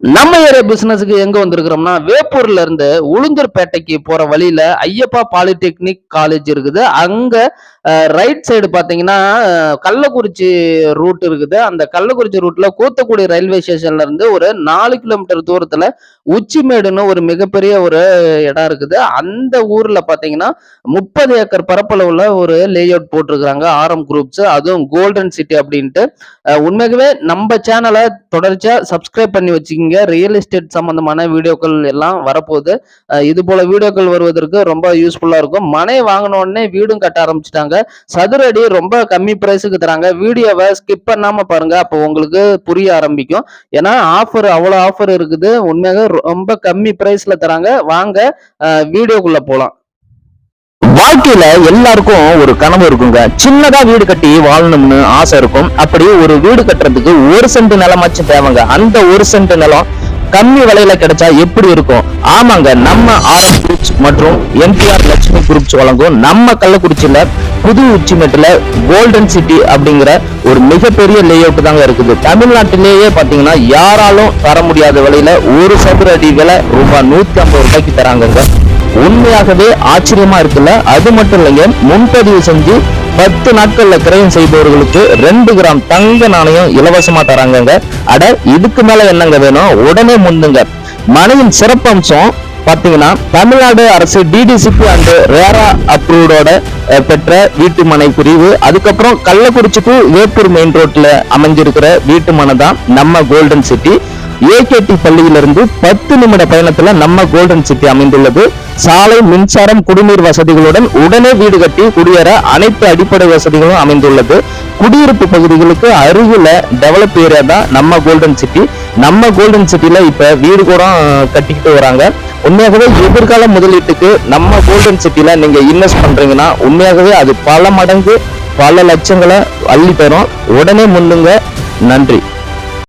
நம்ம ஏரியா பிசினஸுக்கு எங்க வந்திருக்கிறோம்னா வேப்பூர்ல இருந்து உளுந்தூர்பேட்டைக்கு போற வழியில ஐயப்பா பாலிடெக்னிக் காலேஜ் இருக்குது. அங்க ரைட் சைடு பாத்தீங்கன்னா கள்ளக்குறிச்சி ரூட் இருக்குது. அந்த கள்ளக்குறிச்சி ரூட்ல கூத்தக்குடி ரயில்வே ஸ்டேஷன்ல இருந்து ஒரு நாலு கிலோமீட்டர் தூரத்துல உச்சிமேடுன்னு ஒரு மிகப்பெரிய ஒரு இடம் இருக்குது. அந்த ஊர்ல பாத்தீங்கன்னா முப்பது ஏக்கர் பரப்பளவுல ஒரு லே அவுட் போட்டிருக்கிறாங்க ஆர்எம் குரூப்ஸ் அதுவும் கோல்டன் சிட்டி அப்படின்ட்டு. உண்மையாகவே நம்ம சேனலை தொடர்ச்சியா சப்ஸ்கிரைப் பண்ணி வச்சுக்கிங்க ரியல் எஸ்டேட் சம்பந்தமான வீடியோக்கள் எல்லாம் வரப்போகுது. இது போல வீடியோக்கள் வருவதற்கு ரொம்ப யூஸ்ஃபுல்லா இருக்கும். மனை வாங்கின உடனே வீடும் கட்ட ஆரம்பிச்சிட்டாங்க. சதுர அடி ரொம்ப கம்மி பிரைஸுக்கு தராங்க. வீடியோவை ஸ்கிப் பண்ணாம பாருங்க. அப்போ உங்களுக்கு புரிய ஆரம்பிக்கும். ஏன்னா ஆஃபர் அவ்வளோ ஆஃபர் இருக்குது. உண்மையாக ரொம்ப கம்மி பிரைஸ்ல தராங்க. வாங்க வீடியோக்குள்ளே வீடியோக்குள்ள வாழ்க்கையில எல்லாருக்கும் ஒரு கனவு இருக்குங்க. சின்னதா வீடு கட்டி வாழணும்னு ஆசை இருக்கும். அப்படி ஒரு வீடு கட்டுறதுக்கு ஒரு சென்ட் நிலமாச்சும் தேவைங்க. அந்த ஒரு சென்ட் நிலம் கம்மி விலையில கிடைச்சா எப்படி இருக்கும்? ஆமாங்க நம்ம ஆர்எம் குரூப்ஸ் மற்றும் எம்டிஆர் லட்சுமி குரூப்ஸ் வழங்கும் நம்ம கள்ளக்குறிச்சியில புது உச்சிமேட்டுல கோல்டன் சிட்டி அப்படிங்கிற ஒரு மிகப்பெரிய லே அவுட் தாங்க இருக்குது. தமிழ்நாட்டிலேயே பாத்தீங்கன்னா யாராலும் தர முடியாத விலையில ஒரு சதுர அடி விலை ரூபாய் நூத்தி ஐம்பது ரூபாய்க்கு தராங்கங்க. உண்மையாகவே ஆச்சரியமா இருக்குல்ல? அது மட்டும் இல்லைங்க முன்பதிவு செஞ்சு பத்து நாட்கள்ல கிரயம் செய்பவர்களுக்கு ரெண்டு கிராம் தங்க நாணயம் இலவசமா தராங்கங்க. அட இதுக்கு மேல என்னங்க வேணும்? உடனே முந்துங்க. மனையின் சிறப்பம்சம் பாத்தீங்கன்னா தமிழ்நாடு அரசு டிடிசிபி அண்ட் ரேரா அப்ரூவ்டோட பெற்ற வீட்டு மனை பிரிவு. அதுக்கப்புறம் கள்ளக்குறிச்சி டு வேப்பூர் மெயின் ரோட்ல அமைஞ்சிருக்கிற வீட்டு மனை தான் நம்ம கோல்டன் சிட்டி ஏகேடி பள்ளியிலிருந்து பத்து நிமிட பயணத்துல நம்ம கோல்டன் சிட்டி அமைந்துள்ளது. சாலை மின்சாரம் குடிநீர் வசதிகளுடன் உடனே வீடு கட்டி குடியேற அனைத்து அடிப்படை வசதிகளும் அமைந்துள்ளது. குடியிருப்பு பகுதிகளுக்கு அருகில டெவலப் ஏரியா தான் நம்ம கோல்டன் சிட்டி நம்ம கோல்டன் சிட்டில இப்ப வீடு கூட கட்டிக்கிட்டு வராங்க. உண்மையாகவே எதிர்கால முதலீட்டுக்கு நம்ம கோல்டன் சிட்டில நீங்க இன்வெஸ்ட் பண்றீங்கன்னா உண்மையாகவே அது பல மடங்கு பல லட்சங்களை அள்ளி தரும். உடனே முன்னுங்க. நன்றி.